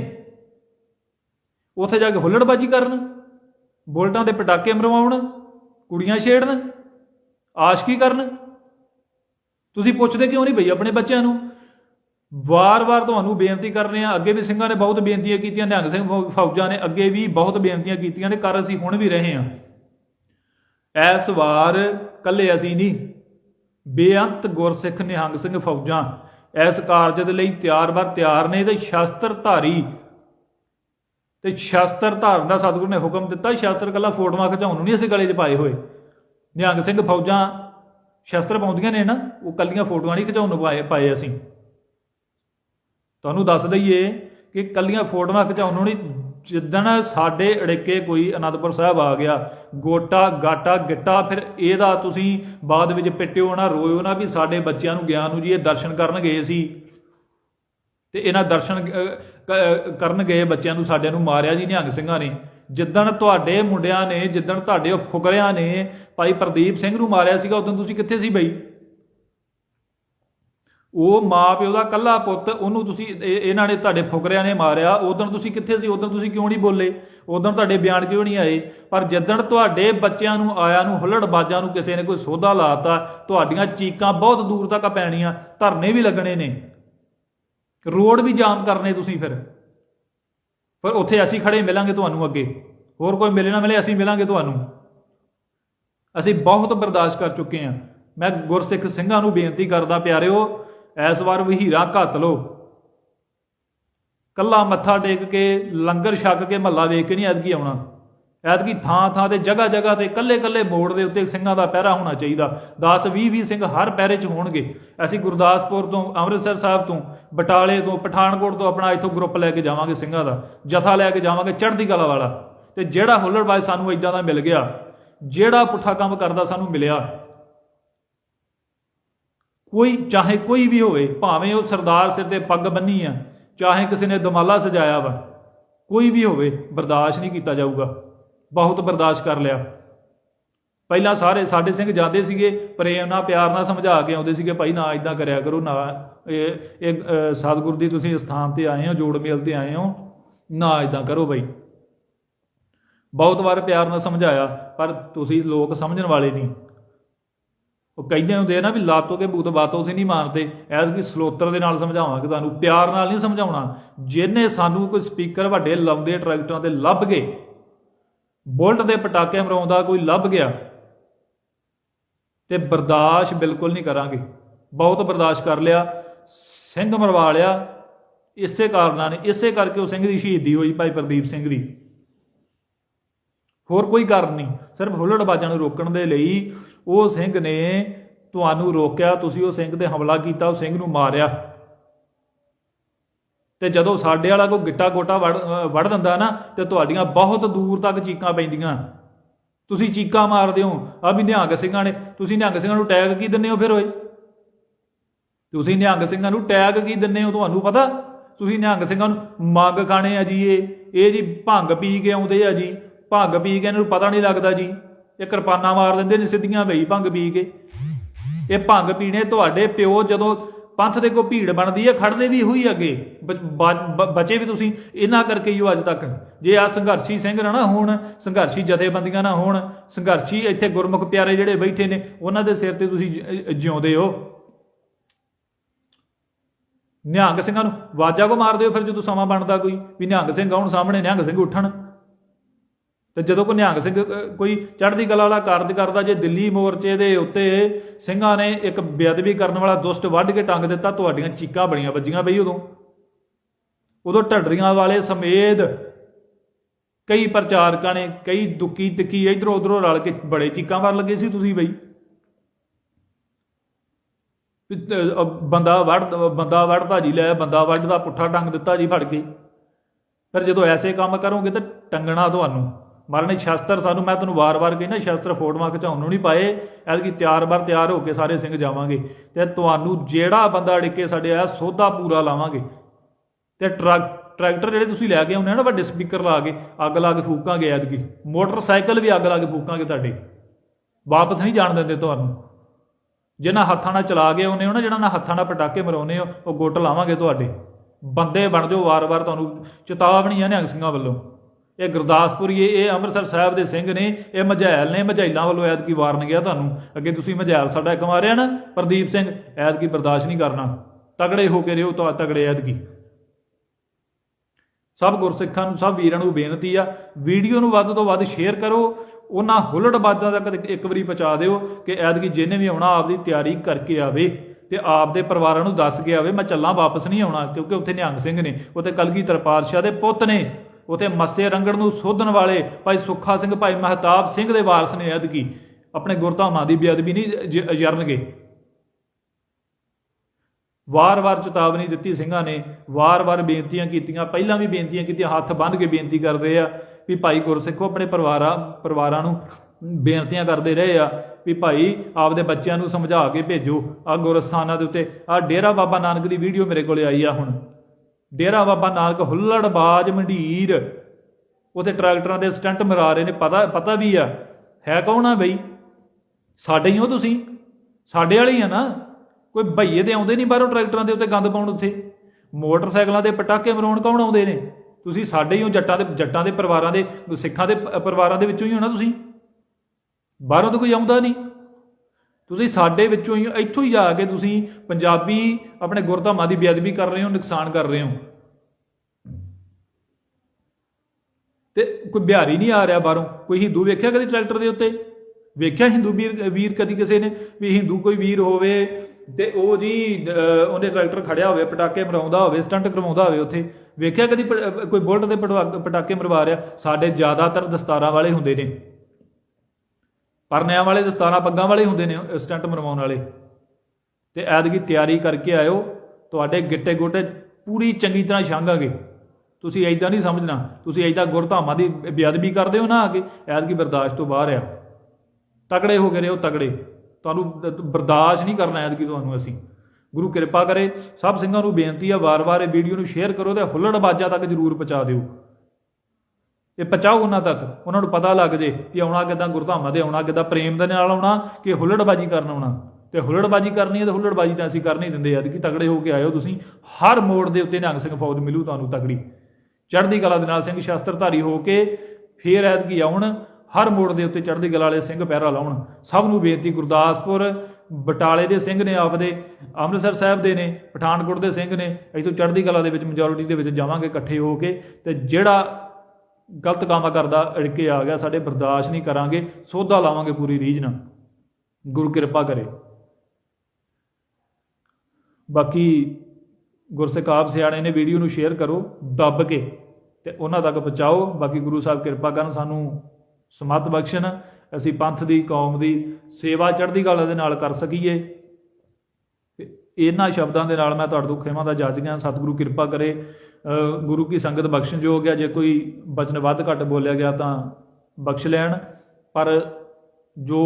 Speaker 1: ਉੱਥੇ ਜਾ ਕੇ ਹੁੱਲੜਬਾਜੀ ਕਰਨ, ਬੁਲਟਾਂ ਦੇ ਪਟਾਕੇ ਮਰਵਾਉਣ, ਕੁੜੀਆਂ ਛੇੜਨ ਆਸ਼ਕੀ ਕਰਨ? ਤੁਸੀਂ ਪੁੱਛਦੇ ਕਿਉਂ ਨਹੀਂ ਬਈ ਆਪਣੇ ਬੱਚਿਆਂ ਨੂੰ? ਵਾਰ-ਵਾਰ ਤੁਹਾਨੂੰ ਬੇਨਤੀ ਕਰ ਰਹੇ ਆ ਅੱਗੇ ਵੀ ਸਿੰਘਾਂ ਨੇ ਬਹੁਤ ਬੇਨਤੀਆਂ ਕੀਤੀਆਂ, ਨਿਹੰਗ ਸਿੰਘ ਫੌਜਾਂ ਨੇ ਅੱਗੇ ਵੀ ਬਹੁਤ ਬੇਨਤੀਆਂ ਕੀਤੀਆਂ ਨੇ, ਕਰ ਅਸੀਂ ਹੁਣ ਵੀ ਰਹੇ ਹਾਂ। ਇਸ ਵਾਰ ਕੱਲੇ ਅਸੀਂ ਨਹੀਂ, ਬੇਅੰਤ ਗੁਰਸਿੱਖ ਨਿਹੰਗ ਸਿੰਘ ਫੌਜਾਂ ਇਸ ਕਾਰਜ ਦੇ ਲਈ ਤਿਆਰ ਬਰ ਤਿਆਰ ਨੇ ਤੇ ਸ਼ਸਤਰ ਧਾਰੀ ਤੇ ਸ਼ਸਤਰ ਧਾਰਨ ਦਾ ਸਤਿਗੁਰੂ ਨੇ ਹੁਕਮ ਦਿੱਤਾ, ਸ਼ਸਤਰ ਕੱਲਾ ਫੋਟੋਆਂ ਖਿਚਾਉਣ ਨੂੰ ਨਹੀਂ ਅਸੀਂ ਗਲੇ 'ਚ ਪਾਏ ਹੋਏ। ਨਿਹੰਗ ਸਿੰਘ ਫੌਜਾਂ ਸ਼ਸਤਰ ਪਾਉਂਦੀਆਂ ਨੇ ਨਾ, ਉਹ ਕੱਲੀਆਂ ਫੋਟੋਆਂ ਨਹੀਂ ਖਿਚਾਉਣ ਨੂੰ ਪਾਏ ਪਾਏ ਅਸੀਂ। ਤੁਹਾਨੂੰ ਦੱਸ ਦਈਏ ਕਿ ਕੱਲੀਆਂ ਫੋਟੋਆਂ ਖਿਚਾਉਣ ਨੂੰ ਨਹੀਂ ਜਿੱਦਣ ਸਾਡੇ ਅੜਿੱਕੇ ਕੋਈ ਅਨੰਦਪੁਰ ਸਾਹਿਬ ਆ ਗਿਆ, ਗੋਟਾ, ਗਾਟਾ, ਗਿੱਟਾ, ਫਿਰ ਇਹਦਾ ਤੁਸੀਂ ਬਾਅਦ ਵਿੱਚ ਪਿੱਟਿਓ ਨਾ, ਰੋਇਓ ਨਾ ਵੀ ਸਾਡੇ ਬੱਚਿਆਂ ਨੂੰ ਗਿਆਨ ਨੂੰ ਜੀ ਇਹ ਦਰਸ਼ਨ ਕਰਨ ਗਏ ਸੀ। ਤੇ ਇਹਨਾਂ ਦਰਸ਼ਨ ਕਰਨ ਗਏ ਬੱਚਿਆਂ ਨੂੰ ਸਾਡਿਆਂ ਨੂੰ ਮਾਰਿਆ ਜੀ ਨਿਹੰਗ ਸਿੰਘਾਂ ਨੇ। ਜਿੱਦਣ ਤੁਹਾਡੇ ਮੁੰਡਿਆਂ ਨੇ, ਜਿੱਦਣ ਤੁਹਾਡੇ ਉਹ ਫੁਕਰਿਆਂ ਨੇ ਭਾਈ ਪ੍ਰਦੀਪ ਸਿੰਘ ਨੂੰ ਮਾਰਿਆ ਸੀਗਾ, ਉਦੋਂ ਤੁਸੀਂ ਕਿੱਥੇ ਸੀ ਬਈ? ਉਹ ਮਾਂ ਪਿਓ ਦਾ ਕੱਲਾ ਪੁੱਤ, ਉਹਨੂੰ ਤੁਸੀਂ ਇਹ- ਇਹਨਾਂ ਨੇ ਤੁਹਾਡੇ ਫੁਕਰਿਆਂ ਨੇ ਮਾਰਿਆ ਉਦੋਂ ਤੁਸੀਂ ਕਿੱਥੇ ਸੀ? ਉਦੋਂ ਤੁਸੀਂ ਕਿਉਂ ਨਹੀਂ ਬੋਲੇ? ਉਦੋਂ ਤੁਹਾਡੇ ਬਿਆਨ ਕਿਉਂ ਨਹੀਂ ਆਏ? ਪਰ ਜਿੱਦਣ ਤੁਹਾਡੇ ਬੱਚਿਆਂ ਨੂੰ, ਆਇਆ ਨੂੰ, ਹੁੱਲੜਬਾਜ਼ਾਂ ਨੂੰ ਕਿਸੇ ਨੇ ਕੋਈ ਸੋਧਾ ਲਾਤਾ, ਤੁਹਾਡੀਆਂ ਚੀਕਾਂ ਬਹੁਤ ਦੂਰ ਤੱਕ ਪੈਣੀਆਂ, ਧਰਨੇ ਵੀ ਲੱਗਣੇ ਨੇ। ਰੋਡ ਵੀ ਜਾਮ ਕਰਨੇ ਤੁਸੀਂ ਫਿਰ। ਪਰ ਉੱਥੇ ਅਸੀਂ ਖੜੇ ਮਿਲਾਂਗੇ ਤੁਹਾਨੂੰ ਅੱਗੇ। ਹੋਰ ਕੋਈ ਮਿਲੇ ਨਾ ਮਿਲੇ, ਅਸੀਂ ਮਿਲਾਂਗੇ ਤੁਹਾਨੂੰ। ਅਸੀਂ ਬਹੁਤ ਬਰਦਾਸ਼ਤ ਕਰ ਚੁੱਕੇ ਹਾਂ। ਮੈਂ ਗੁਰਸਿੱਖ ਸਿੰਘਾਂ ਨੂੰ ਬੇਨਤੀ ਕਰਦਾ, ਪਿਆਰਿਓ ਇਸ ਵਾਰ ਵੀ ਹੀਰਾ ਘੱਤ ਲੋ ਕੱਲਾ ਮੱਥਾ ਟੇਕ ਕੇ, ਲੰਗਰ ਛਕ ਕੇ ਮਹੱਲਾ ਵੇਖ ਕੇ ਨਹੀਂ ਐਤਕੀ ਆਉਣਾ। ਐਤਕੀ ਥਾਂ ਥਾਂ ਤੇ, ਜਗ੍ਹਾ ਜਗ੍ਹਾ ਤੇ, ਕੱਲੇ ਕੱਲੇ ਮੋੜ ਦੇ ਉੱਤੇ ਸਿੰਘਾਂ ਦਾ ਪਹਿਰਾ ਹੋਣਾ ਚਾਹੀਦਾ। 10 20 20 ਸਿੰਘ ਹਰ ਪਹਿਰੇ 'ਚ ਹੋਣਗੇ। ਅਸੀਂ ਗੁਰਦਾਸਪੁਰ ਤੋਂ, ਅੰਮ੍ਰਿਤਸਰ ਸਾਹਿਬ ਤੋਂ, ਬਟਾਲੇ ਤੋਂ, ਪਠਾਨਕੋਟ ਤੋਂ ਆਪਣਾ ਇੱਥੋਂ ਗਰੁੱਪ ਲੈ ਕੇ ਜਾਵਾਂਗੇ ਸਿੰਘਾਂ ਦਾ। ਜਥਾ ਲੈ ਕੇ ਜਾਵਾਂਗੇ ਚੜ੍ਹਦੀ ਕਲਾ ਵਾਲਾ। ਤੇ ਜਿਹੜਾ ਹੁੱਲੜਬਾਜ਼ ਸਾਨੂੰ ਇਦਾਂ ਦਾ ਮਿਲ ਗਿਆ, ਜਿਹੜਾ ਪੁੱਠਾ ਕੰਮ ਕਰਦਾ ਸਾਨੂੰ ਮਿਲਿਆ ਕੋਈ, ਚਾਹੇ ਕੋਈ ਵੀ ਹੋਵੇ, ਭਾਵੇਂ ਉਹ ਸਰਦਾਰ ਸਿਰ ਤੇ ਪੱਗ ਬੰਨੀ ਆ, ਚਾਹੇ ਕਿਸੇ ਨੇ ਦਮਾਲਾ ਸਜਾਇਆ ਵਾ, ਕੋਈ ਵੀ ਹੋਵੇ, ਬਰਦਾਸ਼ਤ ਨਹੀਂ ਕੀਤਾ ਜਾਊਗਾ। ਬਹੁਤ ਬਰਦਾਸ਼ਤ ਕਰ ਲਿਆ। ਪਹਿਲਾਂ ਸਾਰੇ ਸਾਡੇ ਸਿੰਘ ਜਾਂਦੇ ਸੀਗੇ ਪ੍ਰੇਮ ਨਾਲ ਪਿਆਰ ਨਾਲ ਸਮਝਾ ਕੇ ਆਉਂਦੇ ਸੀਗੇ, ਭਾਈ ਨਾ ਇਦਾਂ ਕਰਿਆ ਕਰੋ, ਨਾ ਇਹ ਇਹ ਸਤਿਗੁਰ ਦੀ ਤੁਸੀਂ ਸਥਾਨ ਤੇ ਆਏ ਹੋ, ਜੋੜ ਮੇਲ ਤੇ ਆਏ ਹੋ, ਨਾ ਇਦਾਂ ਕਰੋ ਭਾਈ ਬਹੁਤ ਵਾਰ ਪਿਆਰ ਨਾਲ ਸਮਝਾਇਆ, ਪਰ ਤੁਸੀਂ ਲੋਕ ਸਮਝਣ ਵਾਲੇ ਨਹੀਂ। ਉਹ ਕਹਿੰਦੇ ਹੁੰਦੇ ਆ ਨਾ ਵੀ ਲਾਤੋ ਕੇ ਬੂਤ ਬਾਤੋਂ ਸੀ ਨਹੀਂ ਮਾਨਦੇ ਐਸ ਕੀ ਸਲੋਤਰ ਦੇ ਨਾਲ ਸਮਝਾਵਾਂਗੇ ਤੁਹਾਨੂੰ ਪਿਆਰ ਨਾਲ ਨਹੀਂ ਸਮਝਾਉਣਾ। ਜਿਹਨੇ ਸਾਨੂੰ ਕੋਈ ਸਪੀਕਰ ਵੱਡੇ ਲੰਬੇ ਟਰੈਕਟਰਾਂ ਤੇ ਲੱਭ ਗਏ, ਬੁਲਟ ਦੇ ਪਟਾਕੇ ਮਰਾਉਂਦਾ ਕੋਈ ਲੱਭ ਗਿਆ, ਤੇ ਬਰਦਾਸ਼ਤ ਬਿਲਕੁਲ ਨਹੀਂ ਕਰਾਂਗੇ। ਬਹੁਤ ਬਰਦਾਸ਼ਤ ਕਰ ਲਿਆ, ਸਿੰਘ ਮਰਵਾ ਲਿਆ, ਇਸੇ ਕਾਰਨਾਂ ਨੇ, ਇਸੇ ਕਰਕੇ ਉਹ ਸਿੰਘ ਦੀ ਸ਼ਹੀਦੀ ਹੋਈ ਭਾਈ ਪ੍ਰਦੀਪ ਸਿੰਘ ਦੀ। ਹੋਰ ਕੋਈ ਕਾਰਨ ਨਹੀਂ। ਸਿਰਫ ਹੁੱਲੜਬਾਜ਼ਾਂ ਨੂੰ ਰੋਕਣ ਦੇ ਲਈ ਉਹ ਸਿੰਘ ਨੇ ਤੁਹਾਨੂੰ ਰੋਕਿਆ, ਤੁਸੀਂ ਉਹ ਸਿੰਘ ਤੇ ਹਮਲਾ ਕੀਤਾ, ਉਹ ਸਿੰਘ ਨੂੰ ਮਾਰਿਆ। ਤੇ ਜਦੋਂ ਸਾਡੇ ਵਾਲਾ ਕੋਈ ਗਿੱਟਾ ਗੋਟਾ ਵੜ ਵੜ ਦਿੰਦਾ ਨਾ, ਤੇ ਤੁਹਾਡੀਆਂ ਬਹੁਤ ਦੂਰ ਤੱਕ ਚੀਕਾਂ ਪੈਂਦੀਆਂ। ਤੁਸੀਂ ਚੀਕਾਂ ਮਾਰਦੇ ਹੋ। ਆ ਵੀ ਨਿਹੰਗ ਸਿੰਘਾਂ ਨੇ, ਤੁਸੀਂ ਨਿਹੰਗ ਸਿੰਘਾਂ ਨੂੰ ਟੈਗ ਕੀ ਦਿੰਦੇ ਹੋ ਫਿਰ ਓਏ? ਤੁਸੀਂ ਨਿਹੰਗ ਸਿੰਘਾਂ ਨੂੰ ਟੈਗ ਕੀ ਦਿੰਦੇ ਹੋ ਤੁਹਾਨੂੰ ਪਤਾ? ਤੁਸੀਂ ਨਿਹੰਗ ਸਿੰਘਾਂ ਨੂੰ ਮੰਗ ਖਾਣੇ ਆ ਜੀ ਇਹ। ਇਹ ਜੀ ਭੰਗ ਪੀ ਕੇ ਆਉਂਦੇ ਆ ਜੀ। ਭੰਗ ਪੀ ਕੇ ਇਹਨਾਂ ਨੂੰ ਪਤਾ ਨਹੀਂ ਲੱਗਦਾ ਜੀ। ਇਹ ਕਿਰਪਾਨਾਂ ਮਾਰ ਦਿੰਦੇ ਨੇ, ਸਿੱਧੀਆਂ ਬਈ ਭੰਗ ਪੀ ਕੇ। ਇਹ ਭੰਗ ਪੀਣੇ ਤੁਹਾਡੇ ਪਿਓ ਜਦੋਂ ਪੰਥ ਦੇ ਕੋ ਭੀੜ ਬਣਦੀ ਹੈ ਖੜਦੇ ਵੀ ਹੋਈ ਅੱਗੇ। ਬ- ਬ- ਬਚੇ ਵੀ ਤੁਸੀਂ, ਇਹਨਾਂ ਕਰਕੇ ਹੀ ਹੋ ਅੱਜ ਤੱਕ। ਜੇ ਆ ਸੰਘਰਸ਼ੀ ਸਿੰਘ ਨਾ ਨਾ ਹੋਣ, ਸੰਘਰਸ਼ੀ ਜਥੇਬੰਦੀਆਂ ਨਾ ਹੋਣ, ਸੰਘਰਸ਼ੀ ਇੱਥੇ ਗੁਰਮੁਖ ਪਿਆਰੇ ਜਿਹੜੇ ਬੈਠੇ ਨੇ, ਉਹਨਾਂ ਦੇ ਸਿਰ ਤੇ ਤੁਸੀਂ ਜਿਉਂਦੇ ਹੋ। ਨਿਹੰਗ ਸਿੰਘਾਂ ਨੂੰ ਵਾਜਾ ਕੋ ਮਾਰਦੇ ਹੋ ਫਿਰ ਜਦੋਂ ਸਮਾਂ ਬਣਦਾ ਕੋਈ? ਵੀ ਨਿਹੰਗ ਸਿੰਘ ਆਉਣ, ਸਾਹਮਣੇ ਨਿਹੰਗ ਸਿੰਘ ਉੱਠਣ। ਤੇ ਜਦੋਂ ਕੋਈ ਨਿਹੰਗ ਸਿੰਘ ਕੋਈ ਚੜ੍ਹਦੀ ਕਲਾ ਵਾਲਾ ਕਾਰਜ ਕਰਦਾ, ਜੇ ਦਿੱਲੀ ਮੋਰਚੇ ਦੇ ਉੱਤੇ ਸਿੰਘਾਂ ਨੇ ਇੱਕ ਬੇਅਦਬੀ ਕਰਨ ਵਾਲਾ ਦੁਸ਼ਟ ਵੱਢ ਕੇ ਟੰਗ ਦਿੱਤਾ, ਤੁਹਾਡੀਆਂ ਚੀਕਾਂ ਬੜੀਆਂ ਵੱਜੀਆਂ ਬਈ ਉਦੋਂ। ਉਦੋਂ ਢੱਡਰੀਆਂ ਵਾਲੇ ਸਮੇਤ ਕਈ ਪ੍ਰਚਾਰਕਾਂ ਨੇ, ਕਈ ਦੁੱਕੀ ਤਿੱਕੀ ਇਧਰੋਂ ਉਧਰੋਂ ਰਲ ਕੇ ਬੜੇ ਚੀਕਾਂ ਮਾਰ ਲੱਗੇ ਸੀ ਤੁਸੀਂ ਬਈ। ਬੰਦਾ ਵੱਢ, ਬੰਦਾ ਵੱਢਦਾ ਜੀ, ਲੈ ਬੰਦਾ ਵੱਢਦਾ, ਪੁੱਠਾ ਟੰਗ ਦਿੱਤਾ ਜੀ ਫੜ ਕੇ। ਫਿਰ ਜਦੋਂ ਐਸੇ ਕੰਮ ਕਰੋਗੇ ਤਾਂ ਟੰਗਣਾ ਤੁਹਾਨੂੰ। ਮਰਨੇ ਸ਼ਸਤਰ ਸਾਨੂੰ, ਮੈਂ ਤੁਹਾਨੂੰ ਵਾਰ-ਵਾਰ ਕਹਿੰਦਾ, ਸ਼ਸਤਰ ਫੋਟੋਆਂ ਖਿਚਾਉਣ ਨੂੰ ਨਹੀਂ ਪਾਏ। ਐਤਕੀ ਤਿਆਰ ਬਰ ਤਿਆਰ ਹੋ ਕੇ ਸਾਰੇ ਸਿੰਘ ਜਾਵਾਂਗੇ ਤੇ ਤੁਹਾਨੂੰ ਜਿਹੜਾ ਬੰਦਾ ਅੜਿੱਕੇ ਸਾਡੇ ਆਇਆ ਸੋਧਾ ਪੂਰਾ ਲਾਵਾਂਗੇ। ਤੇ ਟਰੱਕ, ਟਰੈਕਟਰ ਜਿਹੜੇ ਤੁਸੀਂ ਲੈ ਕੇ ਆਉਂਦੇ ਹੋ ਨਾ, ਵੱਡੇ ਸਪੀਕਰ ਲਾ ਕੇ, ਅੱਗ ਲਾ ਕੇ ਫੂਕਾਂਗੇ ਐਤਕੀ। ਮੋਟਰਸਾਈਕਲ ਵੀ ਅੱਗ ਲਾ ਕੇ ਫੂਕਾਂਗੇ ਤੁਹਾਡੇ। ਵਾਪਸ ਨਹੀਂ ਜਾਣ ਦਿੰਦੇ ਤੁਹਾਨੂੰ। ਜਿਹਨਾਂ ਹੱਥਾਂ ਨਾਲ ਚਲਾ ਕੇ ਆਉਂਦੇ ਹੋ ਨਾ ਜਿਹਨਾਂ ਨਾਲ ਹੱਥਾਂ ਨਾਲ ਪਟਾਕੇ ਮਰਾਉਂਦੇ ਹੋ, ਉਹ ਗੁੱਟ ਲਾਵਾਂਗੇ ਤੁਹਾਡੇ। ਬੰਦੇ ਬਣ ਜਾਓ ਵਾਰ-ਵਾਰ ਤੁਹਾਨੂੰ, ਚੇਤਾਵਨੀਆਂ ਅੰਗ ਸਿੰਘਾਂ ਵੱਲੋਂ। ਇਹ ਗੁਰਦਾਸਪੁਰੀਏ ਇਹ ਅੰਮ੍ਰਿਤਸਰ ਸਾਹਿਬ ਦੇ ਸਿੰਘ ਨੇ, ਇਹ ਮਝੈਲ ਨੇ, ਮਝੈਲਾਂ ਵੱਲੋਂ ਐਤਕੀ ਵਾਰਨ ਗਿਆ ਤੁਹਾਨੂੰ। ਅੱਗੇ ਤੁਸੀਂ ਮਝੈਲ ਸਾਡਾ ਇੱਕ ਮਾਰਿਆ ਨਾ, ਪ੍ਰਦੀਪ ਸਿੰਘ, ਐਤਕੀ ਬਰਦਾਸ਼ਤ ਨਹੀਂ ਕਰਨਾ। ਤਗੜੇ ਹੋ ਕੇ ਰਹੋ, ਤਾਂ ਤਗੜੇ ਐਤਕੀ। ਸਭ ਗੁਰਸਿੱਖਾਂ ਨੂੰ, ਸਭ ਵੀਰਾਂ ਨੂੰ ਬੇਨਤੀ ਆ, ਵੀਡੀਓ ਨੂੰ ਵੱਧ ਤੋਂ ਵੱਧ ਸ਼ੇਅਰ ਕਰੋ। ਉਹਨਾਂ ਹੁੱਲੜਬਾਜ਼ਾਂ ਤੱਕ ਇੱਕ ਵਾਰੀ ਪਹੁੰਚਾ ਦਿਓ ਕਿ ਐਤਕੀ ਜਿਹਨੇ ਵੀ ਆਉਣਾ, ਆਪਦੀ ਤਿਆਰੀ ਕਰਕੇ ਆਵੇ ਤੇ ਆਪਦੇ ਪਰਿਵਾਰਾਂ ਨੂੰ ਦੱਸ ਕੇ ਆਵੇ, ਮੈਂ ਚੱਲਾਂ ਵਾਪਸ ਨਹੀਂ ਆਉਣਾ, ਕਿਉਂਕਿ ਉੱਥੇ ਨਿਹੰਗ ਸਿੰਘ ਨੇ, ਉੱਥੇ ਕਲਗੀਧਰ ਪਾਤਸ਼ਾਹ ਦੇ ਪੁੱਤ ਨੇ। ਉੱਥੇ ਮੱਸੇ ਰੰਗੜ ਨੂੰ ਸੋਧਣ ਵਾਲੇ ਭਾਈ ਸੁੱਖਾ ਸਿੰਘ, ਭਾਈ ਮਹਤਾਬ ਸਿੰਘ ਦੇ ਵਾਰਸ ਨੇ ਐਤਕੀ ਆਪਣੇ ਗੁਰਧਾਮਾਂ ਦੀ ਬੇਅਦਬੀ ਨਹੀਂ ਜ- ਜਰਨਗੇ। ਵਾਰ-ਵਾਰ ਚੇਤਾਵਨੀ ਦਿੱਤੀ ਸਿੰਘਾਂ ਨੇ, ਵਾਰ-ਵਾਰ ਬੇਨਤੀਆਂ ਕੀਤੀਆਂ, ਪਹਿਲਾਂ ਵੀ ਬੇਨਤੀਆਂ ਕੀਤੀਆਂ, ਹੱਥ ਬੰਨ੍ਹ ਕੇ ਬੇਨਤੀ ਕਰਦੇ ਆ ਵੀ ਭਾਈ ਗੁਰਸਿੱਖੋ ਆਪਣੇ ਪਰਿਵਾਰਾਂ ਪਰਿਵਾਰਾਂ ਨੂੰ ਬੇਨਤੀਆਂ ਕਰਦੇ ਰਹੇ ਆ ਵੀ ਭਾਈ ਆਪਦੇ ਬੱਚਿਆਂ ਨੂੰ ਸਮਝਾ ਕੇ ਭੇਜੋ। ਆ ਗੁਰਸਥਾਨਾਂ ਦੇ ਉੱਤੇ ਆ ਡੇਰਾ ਬਾਬਾ ਨਾਨਕ ਦੀ ਵੀਡੀਓ ਮੇਰੇ ਕੋਲੇ ਆਈ ਆ ਹੁਣ। ਡੇਰਾ ਬਾਬਾ ਨਾਨਕ ਹੁੱਲੜਬਾਜ ਮੰਡੀਰ। ਉਥੇ ਟਰੈਕਟਰਾਂ ਦੇ ਸਟੰਟ ਮਰਾ ਰਹੇ ਨੇ, ਪਤਾ ਪਤਾ ਵੀ ਆ। ਹੈ ਕੌਣ ਆ ਬਈ? ਸਾਡੇ ਹੀ ਹੋ ਤੁਸੀਂ। ਸਾਡੇ ਵਾਲੇ ਹੀ ਆ ਨਾ। ਕੋਈ ਭਈਏ ਦੇ ਆਉਂਦੇ ਨਹੀਂ ਬਾਹਰੋਂ ਟਰੈਕਟਰਾਂ ਦੇ ਉੱਤੇ ਗੰਦ ਪਾਉਣ ਉੱਥੇ। ਮੋਟਰਸਾਈਕਲਾਂ ਦੇ ਪਟਾਕੇ ਮਰਾਉਣ ਕੌਣ ਆਉਂਦੇ ਨੇ? ਤੁਸੀਂ ਸਾਡੇ ਹੀ ਹੋ, ਜੱਟਾਂ ਦੇ ਜੱਟਾਂ ਦੇ ਪਰਿਵਾਰਾਂ ਦੇ, ਸਿੱਖਾਂ ਦੇ ਪਰਿਵਾਰਾਂ ਦੇ ਵਿੱਚੋਂ ਹੀ ਹੋ ਨਾ ਤੁਸੀਂ। ਬਾਹਰੋਂ ਤਾਂ ਕੋਈ ਆਉਂਦਾ ਨਹੀਂ। ਤੁਸੀਂ ਸਾਡੇ ਵਿੱਚੋਂ ਹੀ, ਇੱਥੋਂ ਹੀ ਜਾ ਕੇ ਤੁਸੀਂ ਪੰਜਾਬੀ, ਆਪਣੇ ਗੁਰਧਾਮਾਂ ਦੀ ਬੇਅਦਬੀ ਕਰ ਰਹੇ ਹੋ, ਨੁਕਸਾਨ ਕਰ ਰਹੇ ਹੋ। ਤੇ ਕੋਈ ਬਿਹਾਰੀ ਨਹੀਂ ਆ ਰਿਹਾ ਬਾਹਰੋਂ? ਕੋਈ ਹਿੰਦੂ ਵੇਖਿਆ ਕਦੀ ਟਰੈਕਟਰ ਦੇ ਉੱਤੇ? ਵੇਖਿਆ ਹਿੰਦੂ ਵੀਰ ਵੀਰ ਕਦੀ ਕਿਸੇ ਨੇ? ਵੀ ਹਿੰਦੂ ਕੋਈ ਵੀਰ ਹੋਵੇ ਤੇ ਉਹ ਜੀ ਉਹਨੇ ਟਰੈਕਟਰ ਖੜਿਆ ਹੋਵੇ, ਪਟਾਕੇ ਮਰਾਉਂਦਾ ਹੋਵੇ, ਸਟੰਟ ਕਰਵਾਉਂਦਾ ਹੋਵੇ ਉੱਥੇ। ਵੇਖਿਆ ਕਦੀ ਪ- ਕੋਈ ਬੁਲਟ ਦੇ ਪਟਵਾ- ਪਟਾਕੇ ਮਰਵਾ ਰਿਹਾ? ਸਾਡੇ ਜ਼ਿਆਦਾਤਰ ਦਸਤਾਰਾਂ ਵਾਲੇ ਹੁੰਦੇ ਨੇ। ਪਰਨਿਆਂ ਵਾਲੇ ਦਸਤਾਰਾਂ ਪੱਗਾਂ ਵਾਲੇ ਹੁੰਦੇ ਨੇ ਸਟੰਟ ਮਰਵਾਉਣ ਵਾਲੇ। ਤੇ ਐਤਕੀ ਤਿਆਰੀ ਕਰਕੇ ਆਇਓ, ਤੁਹਾਡੇ ਗਿੱਟੇ ਗੋਟੇ ਪੂਰੀ ਚੰਗੀ ਤਰ੍ਹਾਂ ਛਾਂਗਾਂਗੇ ਤੁਸੀਂ ਐਦਾਂ ਨਹੀਂ ਸਮਝਣਾ, ਤੁਸੀਂ ਐਦਾਂ ਗੁਰਧਾਮਾਂ ਦੀ ਬੇਅਦਬੀ ਕਰਦੇ ਹੋ ਨਾ ਆ ਕੇ ਐਦਗੀ ਬਰਦਾਸ਼ਤ ਤੋਂ ਬਾਹਰ ਆ। ਤਗੜੇ ਹੋ ਗਏ ਰਹੋ ਤਗੜੇ ਤੁਹਾਨੂੰ ਬਰਦਾਸ਼ਤ ਨਹੀਂ ਕਰਨਾ ਐਤਕੀ ਤੁਹਾਨੂੰ ਅਸੀਂ। ਗੁਰੂ ਕਿਰਪਾ ਕਰੇ, ਸਭ ਸਿੰਘਾਂ ਨੂੰ ਬੇਨਤੀ ਆ, ਵਾਰ-ਵਾਰ ਇਹ ਵੀਡੀਓ ਨੂੰ ਸ਼ੇਅਰ ਕਰੋ ਤੇ ਹੁੱਲੜਬਾਜ਼ਾਂ ਤੱਕ ਜਰੂਰ ਪਹੁੰਚਾ ਦਿਓ। ਇਹ ਪਹੁੰਚਾਓ ਉਹਨਾਂ ਤੱਕ। ਉਹਨਾਂ ਨੂੰ ਪਤਾ ਲੱਗ ਜੇ ਕਿ ਆਉਣਾ ਕਿਦਾਂ, ਗੁਰਧਾਮਾਂ ਦੇ ਆਉਣਾ ਕਿਦਾਂ, ਪ੍ਰੇਮ ਦੇ ਨਾਲ ਆਉਣਾ ਕਿ ਹੁੱਲੜਬਾਜ਼ੀ ਕਰਨ ਆਉਣਾ। ਤੇ ਹੁੱਲੜਬਾਜ਼ੀ ਕਰਨੀ ਹੈ ਤੇ ਹੁੱਲੜਬਾਜ਼ੀ ਤਾਂ ਅਸੀਂ ਕਰ ਨਹੀਂ ਦਿੰਦੇ। ਐਤਕੀ ਤਗੜੇ ਹੋ ਕੇ ਆਇਓ ਤੁਸੀਂ। ਹਰ ਮੋੜ ਦੇ ਉੱਤੇ ਨਿਹੰਗ ਸਿੰਘ ਫੌਜ ਮਿਲੂ ਤੁਹਾਨੂੰ ਤਗੜੀ। ਚੜ੍ਹਦੀ ਕਲਾ ਦੇ ਨਾਲ ਸਿੰਘ ਸ਼ਾਸਤਰਧਾਰੀ ਹੋ ਕੇ ਫੇਰ ਐਤਕੀ ਆਉਣ। ਹਰ ਮੋੜ ਦੇ ਉੱਤੇ ਚੜ੍ਹਦੀ ਕਲਾ ਵਾਲੇ ਸਿੰਘ ਪਹਿਰਾ ਲਾਉਣ। ਸਭ ਨੂੰ ਬੇਨਤੀ ਗੁਰਦਾਸਪੁਰ, ਬਟਾਲੇ ਦੇ ਸਿੰਘ ਨੇ ਆਪਦੇ, ਅੰਮ੍ਰਿਤਸਰ ਸਾਹਿਬ ਦੇ ਨੇ, ਪਠਾਨਕੋਟ ਦੇ ਸਿੰਘ ਨੇ। ਇੱਥੋਂ ਚੜ੍ਹਦੀ ਕਲਾ ਦੇ ਵਿੱਚ ਮੈਜੋਰਿਟੀ ਦੇ ਵਿੱਚ ਜਾਵਾਂਗੇ ਇਕੱਠੇ ਹੋ ਕੇ। ਤੇ ਜਿਹੜਾ ਗਲਤ ਕੰਮ ਕਰਦਾ, ਅੜਕੇ ਆ ਗਿਆ, ਸਾਡੇ ਬਰਦਾਸ਼ਤ ਨਹੀਂ ਕਰਾਂਗੇ, ਸੋਧਾ ਲਾਵਾਂਗੇ ਪੂਰੀ ਰੀਝ ਨਾਲ, ਗੁਰੂ ਕਿਰਪਾ ਕਰੇ। ਬਾਕੀ ਗੁਰਸਿੱਖ ਆਪ ਸਿਆਣੇ ਨੇ ਵੀਡੀਓ ਨੂੰ ਸ਼ੇਅਰ ਕਰੋ, ਦੱਬ ਕੇ, ਤੇ ਉਹਨਾਂ ਤੱਕ ਪਹੁੰਚਾਓ। ਬਾਕੀ ਗੁਰੂ ਸਾਹਿਬ ਕਿਰਪਾ ਕਰਨ, ਸਾਨੂੰ ਸਮੱਤ ਬਖਸ਼ਣ, ਅਸੀਂ ਪੰਥ ਦੀ, ਕੌਮ ਦੀ ਸੇਵਾ ਚੜ੍ਹਦੀ ਕਲਾ ਦੇ ਨਾਲ ਕਰ ਸਕੀਏ। ਇਹਨਾਂ ਸ਼ਬਦਾਂ ਦੇ ਨਾਲ ਮੈਂ ਤੁਹਾਡੇ ਤੋਂ ਖਿਮਾ ਦਾ ਜਾਚ ਗਿਆ, ਸਤਿਗੁਰੂ ਕਿਰਪਾ ਕਰੇ। ਗੁਰੂ ਕੀ ਸੰਗਤ ਬਖਸ਼ਣਯੋਗ ਹੈ, ਜੇ ਕੋਈ ਬਚਨ ਵੱਧ ਘੱਟ ਬੋਲਿਆ ਗਿਆ ਤਾਂ ਬਖਸ਼ ਲੈਣ। ਪਰ ਜੋ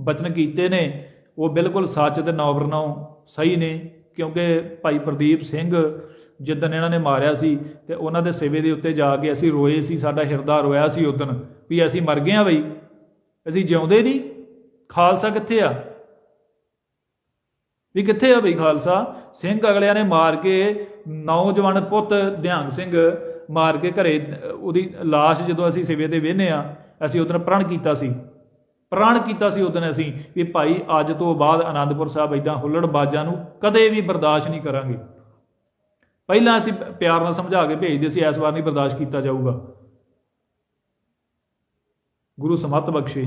Speaker 1: ਬਚਨ ਕੀਤੇ ਨੇ, ਉਹ ਬਿਲਕੁਲ ਸੱਚ ਤੇ ਨੌਬਰਨੌ ਸਹੀ ਨੇ, ਕਿਉਂਕਿ ਭਾਈ ਪ੍ਰਦੀਪ ਸਿੰਘ ਜਿੱਦਣ ਇਹਨਾਂ ਨੇ ਮਾਰਿਆ ਸੀ ਤੇ ਉਹਨਾਂ ਦੇ ਸਿਵੇ ਦੇ ਉੱਤੇ ਜਾ ਕੇ ਅਸੀਂ ਰੋਏ ਸੀ, ਸਾਡਾ ਹਿਰਦਾ ਰੋਇਆ ਸੀ ਉਦੋਂ ਵੀ ਅਸੀਂ ਮਰ ਗਏ ਆ ਬਈ। ਅਸੀਂ ਜਿਉਂਦੇ ਨਹੀਂ। ਖਾਲਸਾ ਕਿੱਥੇ ਆ? ਵੀ ਕਿੱਥੇ ਆ ਬਈ ਖਾਲਸਾ? ਸਿੰਘ ਅਗਲਿਆਂ ਨੇ ਮਾਰ ਕੇ ਨੌਜਵਾਨ ਪੁੱਤ ਧਿਆਨ ਸਿੰਘ ਮਾਰ ਕੇ ਘਰੇ ਉਹਦੀ লাশ ਜਦੋਂ ਅਸੀਂ ਸਿਵੇ ਤੇ ਵੇਹਨੇ ਆ, ਅਸੀਂ ਉਦੋਂ ਪ੍ਰਣ ਕੀਤਾ ਸੀ। ਪ੍ਰਣ ਕੀਤਾ ਸੀ ਉਦੋਂ ਅਸੀਂ ਵੀ ਭਾਈ ਅੱਜ ਤੋਂ ਬਾਅਦ ਆਨੰਦਪੁਰ ਸਾਹਿਬ ਇਦਾਂ ਹੁੱਲੜਬਾਜ਼ਾਂ ਨੂੰ ਕਦੇ ਵੀ ਬਰਦਾਸ਼ਤ ਨਹੀਂ ਕਰਾਂਗੇ। ਪਹਿਲਾਂ ਅਸੀਂ ਪਿਆਰ ਨਾਲ ਸਮਝਾ ਕੇ ਭੇਜਦੇ ਸੀ ਇਸ ਵਾਰ ਨਹੀਂ ਬਰਦਾਸ਼ਤ ਕੀਤਾ ਜਾਊਗਾ। ਗੁਰੂ ਸਮਤ ਬਖਸ਼ੇ।